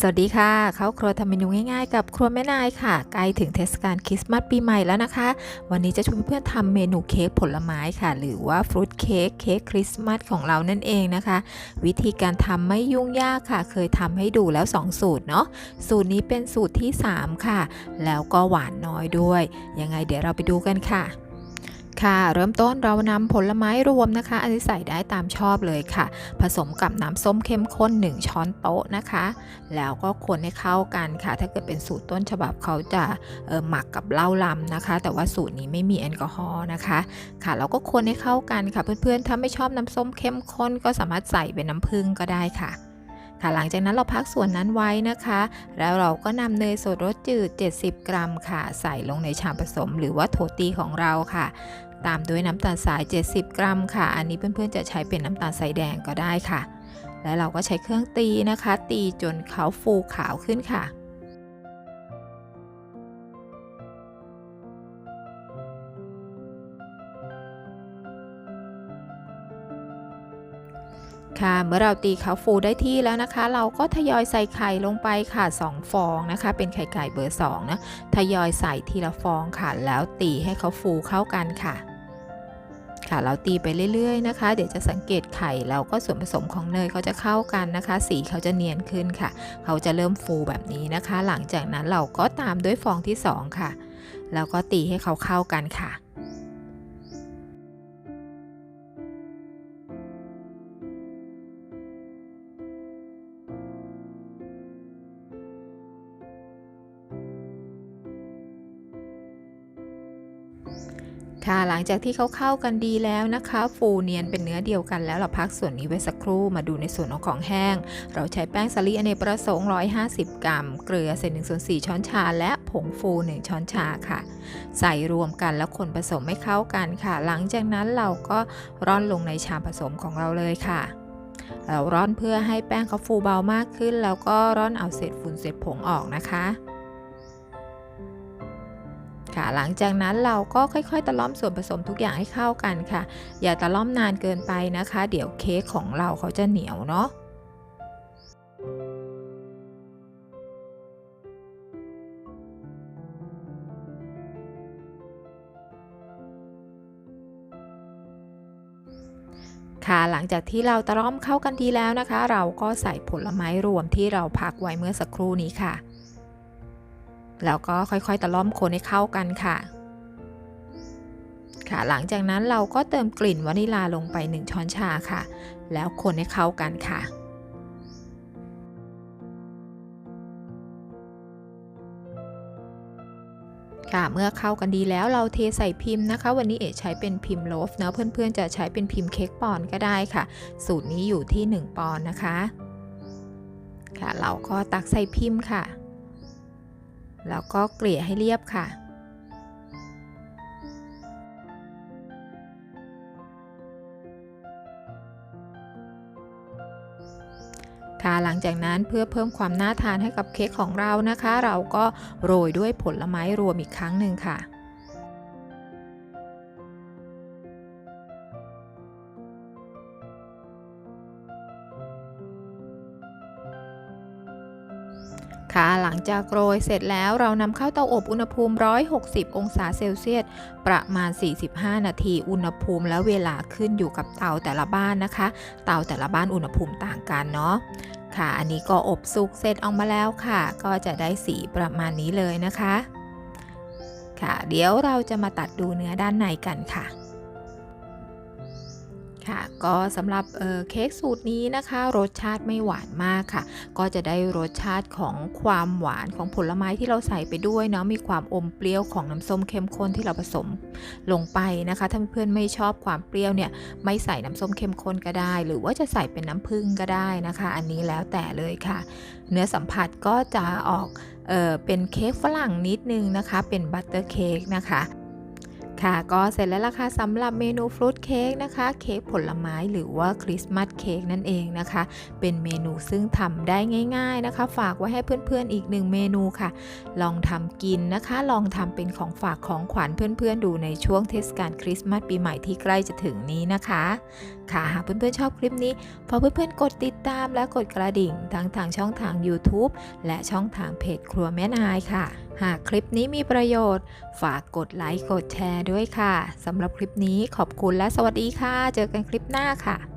สวัสดีค่ะ เข้าครัวทำเมนูง่ายๆ กับครัวแม่นายค่ะ ใกล้ถึงเทศกาลคริสต์มาสปีใหม่แล้วนะคะ วันนี้จะชวนเพื่อนทำเมนูเค้กผลไม้ค่ะ หรือว่าฟรุตเค้กเค้กคริสต์มาสของเรานั่นเองนะคะ วิธีการทำไม่ยุ่งยากค่ะ เคยทำให้ดูแล้ว 2 สูตรเนาะสูตรนี้เป็นสูตรที่ 3 ค่ะ แล้วก็หวานน้อยด้วย ยังไงเดี๋ยวเราไปดูกันค่ะ ค่ะ เริ่มต้นเรานำผลไม้รวมนะคะ อันนี้ใส่ได้ตามชอบเลยค่ะ ผสมกับน้ำส้มเข้มข้น 1 ช้อนโต๊ะนะคะ แล้วก็คนให้เข้ากันค่ะ ถ้าเกิดเป็นสูตรต้นฉบับเขาจะออหมักกับเหล้าลำนะคะ แต่ว่าสูตรนี้ไม่มีแอลกอฮอล์นะคะ ค่ะเราก็คนให้เข้ากันค่ะ เพื่อนๆถ้าไม่ชอบน้ำส้มเข้มข้นก็สามารถใส่เป็นน้ำผึ้งก็ได้ค่ะ ค่ะหลังจากนั้นเราพักส่วนนั้นไว้นะคะ แล้วเราก็นำเนยสดรสจืด 70 กรัมค่ะ ใส่ลงในชามผสม หรือว่าโถตีของเราค่ะ ตามด้วยน้ำตาลสาย 70 กรัมค่ะ อันนี้เพื่อนๆจะใช้เป็นน้ำตาลสายแดงก็ได้ค่ะ และเราก็ใช้เครื่องตีนะคะ ตีจนเขาฟูขาวขึ้นค่ะ ค่ะเมื่อเราตีเขาฟูได้ที่แล้วนะคะ เราก็ทยอยใส่ไข่ลงไปค่ะ2ฟองนะคะ เป็นไข่ไก่เบอร์2นะทยอยใส่ทีละฟองค่ะ แล้วตีให้เขาฟูเข้ากันค่ะค่ะเราตีไปเรื่อยๆนะคะ เดี๋ยวจะสังเกตไข่แล้วก็ส่วนผสมของเนยเขาจะเข้ากันนะคะ สีเขาจะเนียนขึ้นค่ะ เขาจะเริ่มฟูแบบนี้นะคะ หลังจากนั้นเราก็ตามด้วยฟองที่ 2 ค่ะ แล้วก็ตีให้เขาเข้ากันค่ะ ค่ะหลังจากที่เขาเข้ากันดีแล้วนะคะ ฟูเนียนเป็นเนื้อเดียวกันแล้วเราพักส่วนนี้ไว้สักครู่มาดูในส่วนของของแห้ง เราใช้แป้งสาลีอเนกประสงค์ 150 กรัม เกลือเศษ1ส่วน4ช้อนชา และผงฟู 1 ช้อนชาค่ะ ใส่รวมกันแล้วคนผสมให้เข้ากันค่ะ หลังจากนั้นเราก็ร่อนลงในชามผสมของเราเลยค่ะเราร่อนเพื่อให้แป้งเขาฟูเบามากขึ้น แล้วก็ร่อนเอาเศษฝุ่นเศษผงออกนะคะ ค่ะหลังจากนั้นเราก็ค่อยๆ ตะล่อมส่วนผสมทุกอย่างให้เข้ากันค่ะ อย่าตะล่อมนานเกินไปนะคะ เดี๋ยวเค้กของเราเขาจะเหนียวเนาะค่ะหลังจากที่เราตะล่อมเข้ากันดีแล้วนะคะ เราก็ใส่ผลไม้รวมที่เราพักไว้เมื่อสักครู่นี้ค่ะ แล้วก็ค่อยๆตะล่อมคนให้เข้ากันค่ะ ค่ะ หลังจากนั้นเราก็เติมกลิ่นวานิลาลงไป 1 ช้อนชาค่ะ แล้วคนให้เข้ากันค่ะค่ะเมื่อเข้ากันดีแล้วเราเทใส่พิมพ์นะคะ วันนี้เอ๋ใช้เป็นพิมพ์โลฟเนาะเพื่อนๆจะใช้เป็นพิมพ์เค้กปอนก็ได้ค่ะ สูตรนี้อยู่ที่ 1 ปอนนะคะ ค่ะเราก็ตักใส่พิมพ์ค่ะ แล้วก็เกลี่ยให้เรียบค่ะ ค่ะหลังจากนั้นเพื่อเพิ่มความน่าทานให้กับเค้กของเรานะคะ เราก็โรยด้วยผลไม้รวมอีกครั้งหนึ่งค่ะ ค่ะหลังจากโรยเสร็จแล้วเรานำเข้าเตาอบอุณหภูมิ 160 องศาเซลเซียส ประมาณ 45 นาที อุณหภูมิและเวลาขึ้นอยู่กับเตาแต่ละบ้านนะคะ เตาแต่ละบ้านอุณหภูมิต่างกันเนาะค่ะ อันนี้ก็อบสุกเสร็จออกมาแล้วค่ะ ก็จะได้สีประมาณนี้เลยนะคะ ค่ะ เดี๋ยวเราจะมาตัดดูเนื้อด้านในกันค่ะ ค่ะก็สำหรับเเค้กสูตรนี้นะคะ รสชาติไม่หวานมากค่ะ ก็จะได้รสชาติของความหวานของผลไม้ที่เราใส่ไปด้วยเนาะมีความอมเปรี้ยวของน้ำส้มเข้มข้นที่เราผสมลงไปนะคะ ถ้าเพื่อนไม่ชอบความเปรี้ยวเนี่ยไม่ใส่น้ำส้มเข้มข้นก็ได้ หรือว่าจะใส่เป็นน้ำผึ้งก็ได้นะคะ อันนี้แล้วแต่เลยค่ะ เนื้อสัมผัสก็จะออกเออเป็นเค้กฝรั่งนิดนึงนะคะ เป็นบัตเตอร์เค้กนะคะ ค่ะก็เสร็จแล้วล่ะค่ะสำหรับเมนูฟรุตเค้กนะคะเค้กผลไม้หรือว่าคริสต์มาสเค้กนั่นเองนะคะ เป็นเมนูซึ่งทำได้ง่ายๆนะคะ ฝากไว้ให้เพื่อนๆอีกหนึ่งเมนูค่ะ ลองทำกินนะคะ ลองทำเป็นของฝากของขวัญเพื่อนๆ ดูในช่วงเทศกาลคริสต์มาสปีใหม่ที่ใกล้จะถึงนี้นะคะ ค่ะหากเพื่อนๆชอบคลิปนี้ฝากเพื่อนๆกดติดตามและกดกระดิ่งทั้งทางช่องทาง YouTube และช่องทางเพจครัวแม่นายค่ะ หากคลิปนี้มีประโยชน์ ฝากกดไลค์กดแชร์ด้วยค่ะสำหรับคลิปนี้ขอบคุณและสวัสดีค่ะ เจอกันคลิปหน้าค่ะ